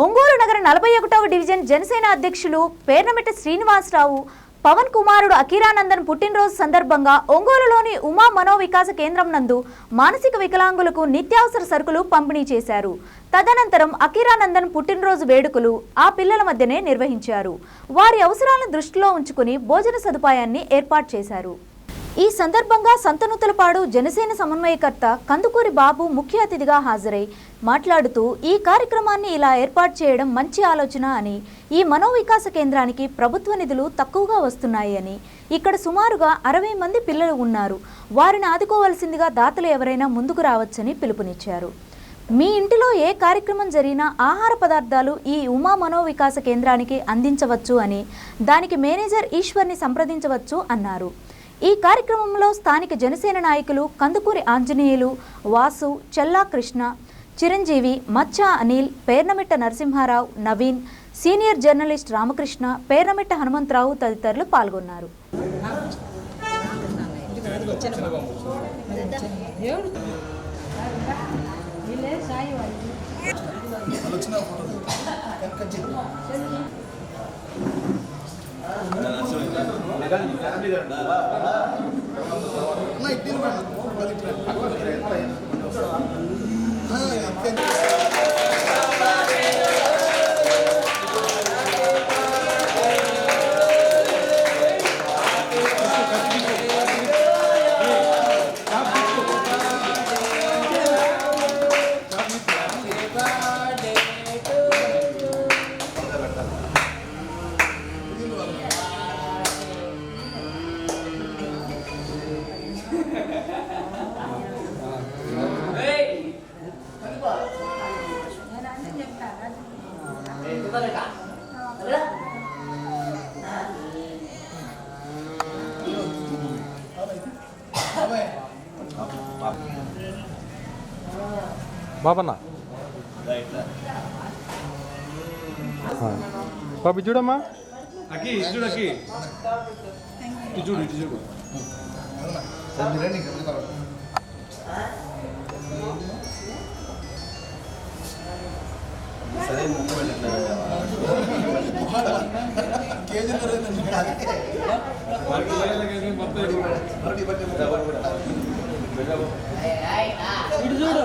ఒంగోలు నగర నలభై ఒకటవ డివిజన్ జనసేన అధ్యక్షులు పేర్నమిట్ట శ్రీనివాసరావు పవన్ కుమారుడు అఖీరానందన్ పుట్టినరోజు సందర్భంగా ఒంగోలులోని ఉమా మనోవికాస కేంద్రం నందు మానసిక వికలాంగులకు నిత్యావసర సరుకులు పంపిణీ చేశారు. తదనంతరం అఖీరానందన్ పుట్టినరోజు వేడుకలు ఆ పిల్లల మధ్యనే నిర్వహించారు. వారి అవసరాలను దృష్టిలో ఉంచుకుని భోజన సదుపాయాన్ని ఏర్పాటు చేశారు. ఈ సందర్భంగా సంతనూతలపాడు జనసేన సమన్వయకర్త కందుకూరి బాబు ముఖ్య అతిథిగా హాజరై మాట్లాడుతూ ఈ కార్యక్రమాన్ని ఇలా ఏర్పాటు చేయడం మంచి ఆలోచన అని ఈ మనోవికాస కేంద్రానికి ప్రభుత్వ నిధులు తక్కువగా వస్తున్నాయి అని. ఇక్కడ సుమారుగా అరవై మంది పిల్లలు ఉన్నారు. వారిని ఆదుకోవాల్సిందిగా దాతలు ఎవరైనా ముందుకు రావచ్చని పిలుపునిచ్చారు. మీ ఇంటిలో ఏ కార్యక్రమం జరిగినా ఆహార పదార్థాలు ఈ ఉమా మనోవికాస కేంద్రానికి అందించవచ్చు అని దానికి మేనేజర్ ఈశ్వర్ని సంప్రదించవచ్చు అన్నారు. ఈ కార్యక్రమంలో స్థానిక జనసేన నాయకులు కందుకూరి ఆంజనేయులు వాసు చెల్లా కృష్ణ చిరంజీవి మచ్చా అనిల్ పేర్నమిట్ట నరసింహారావు నవీన్ సీనియర్ జర్నలిస్ట్ రామకృష్ణ పేర్నమిట్ట హనుమంతరావు తదితరులు పాల్గొన్నారు. ಅಣ್ಣ ಇದ್ದೀನಿ బాబన్న. బాబు చూడమ్మా. అకి ఇటు చూడు.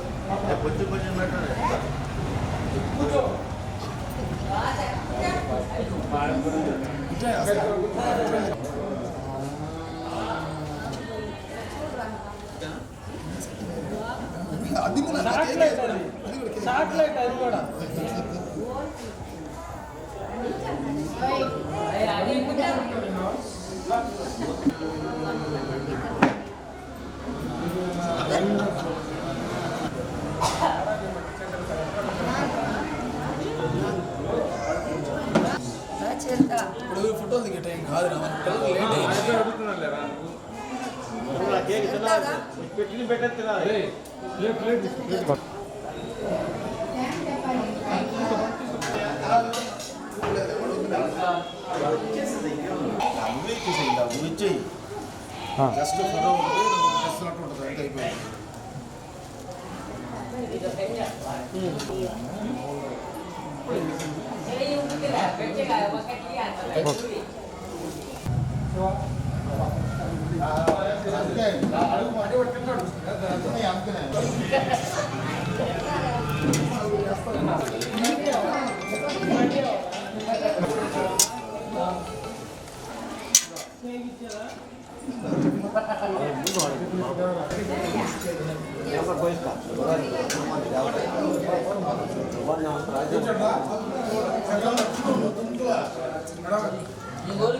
అకి ఇటు చూడు ఇటు చూడు వారికి లేకపోతే మొత్తం ఇటు చూడు ఇటు చూడు ఇటు ఓకే ఓకే సాటిలైట్ అది సాటిలైట్ అది కూడా ఇప్పుడు ఆ. జస్ట్ ఫోటో చేస్తున్నట్టు ఉంటుంది అయిపోయింది 이거를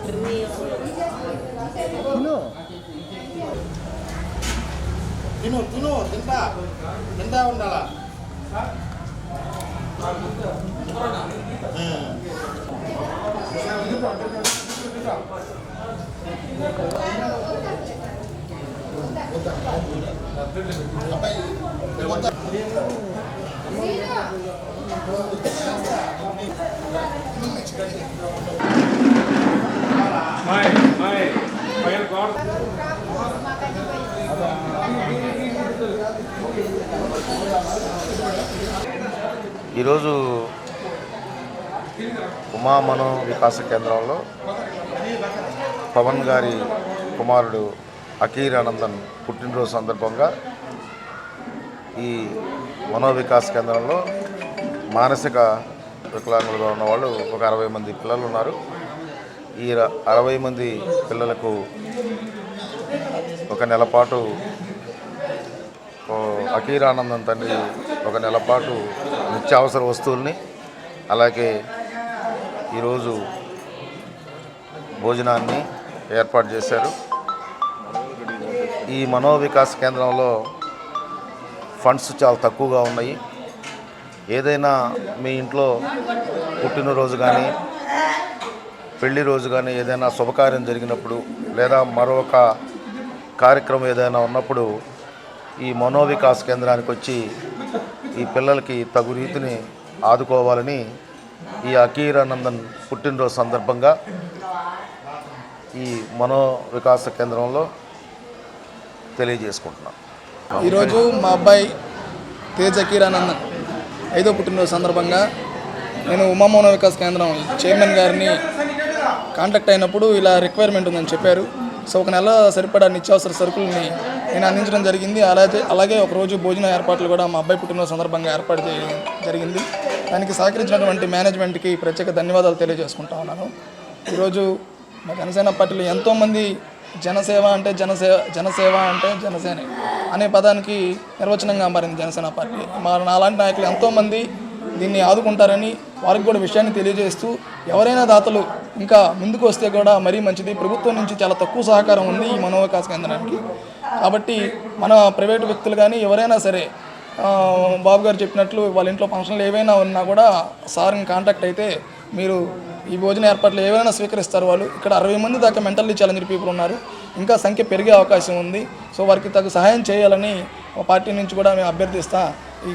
అందుకనే ఏ వాళ్ళకి పంపి తిను తిను తింటా తింటా ఉండాలా మై మై పైన గాడ్ ఈరోజు ఉమామనో వికాస కేంద్రంలో పవన్ గారి కుమారుడు అకీర్ ఆనందన్ పుట్టినరోజు సందర్భంగా ఈ మనోవికాస్ కేంద్రంలో మానసిక వికలాంగులుగా ఉన్నవాళ్ళు ఒక అరవై మంది పిల్లలు ఉన్నారు. ఈ ర- అరవై మంది పిల్లలకు ఒక నెల పాటు అకీర్ ఆనందం తండ్రి ఒక నెల పాటు నిత్యావసర వస్తువుల్ని అలాగే ఈరోజు భోజనాన్ని ఏర్పాటు చేశారు. ఈ మనోవికాస్ కేంద్రంలో ఫండ్స్ చాలా తక్కువగా ఉన్నాయి. ఏదైనా మీ ఇంట్లో పుట్టినరోజు కానీ పెళ్ళి రోజు కానీ ఏదైనా శుభకార్యం జరిగినప్పుడు లేదా మరొక కార్యక్రమం ఏదైనా ఉన్నప్పుడు ఈ మనోవికాస్ కేంద్రానికి వచ్చి ఈ పిల్లలకి తగు రీతిని ఆదుకోవాలని ఈ అకీరానందన్ పుట్టినరోజు సందర్భంగా ఈ మనోవికాస కేంద్రంలో తెలియజేసుకుంటున్నాం. ఈరోజు మా అబ్బాయి తేజ్ అకీరానందన్ ఐదో పుట్టినరోజు సందర్భంగా నేను ఉమామోహన వికాస్ కేంద్రం చైర్మన్ గారిని కాంటాక్ట్ అయినప్పుడు ఇలా రిక్వైర్మెంట్ ఉందని చెప్పారు. సో ఒక నెల సరిపడా నిత్యావసర సరుకుల్ని నేను అందించడం జరిగింది. అలాగే అలాగే ఒకరోజు భోజన ఏర్పాట్లు కూడా మా అబ్బాయి పుట్టినరోజు సందర్భంగా ఏర్పాటు చేయడం జరిగింది. దానికి సహకరించినటువంటి మేనేజ్మెంట్కి ప్రత్యేక ధన్యవాదాలు తెలియజేసుకుంటా ఉన్నాను. ఈరోజు మా జనసేన పార్టీలో ఎంతోమంది జనసేవ అంటే జనసేవ జనసేవ అంటే జనసేన అనే పదానికి నిర్వచనంగా మారింది జనసేన పార్టీ. మా నాలాంటి నాయకులు ఎంతోమంది దీన్ని ఆదుకుంటారని వారికి కూడా విషయాన్ని తెలియజేస్తూ ఎవరైనా దాతలు ఇంకా ముందుకు వస్తే కూడా మరీ మంచిది. ప్రభుత్వం నుంచి చాలా తక్కువ సహకారం ఉంది ఈ మనోవికాస కేంద్రానికి. కాబట్టి మన ప్రైవేటు వ్యక్తులు కానీ ఎవరైనా సరే బాబు గారు చెప్పినట్లు వాళ్ళ ఇంట్లో ఫంక్షన్లు ఏవైనా ఉన్నా కూడా సార్ని కాంటాక్ట్ అయితే మీరు ఈ భోజన ఏర్పాట్లు ఏవైనా స్వీకరిస్తారు వాళ్ళు. ఇక్కడ అరవై మంది దాకా మెంటల్లీ ఛాలెంజ్డ్ పీపుల్ ఉన్నారు. ఇంకా సంఖ్య పెరిగే అవకాశం ఉంది. సో వారికి తగు సహాయం చేయాలని పార్టీ నుంచి కూడా మేము అభ్యర్థిస్తా ఈ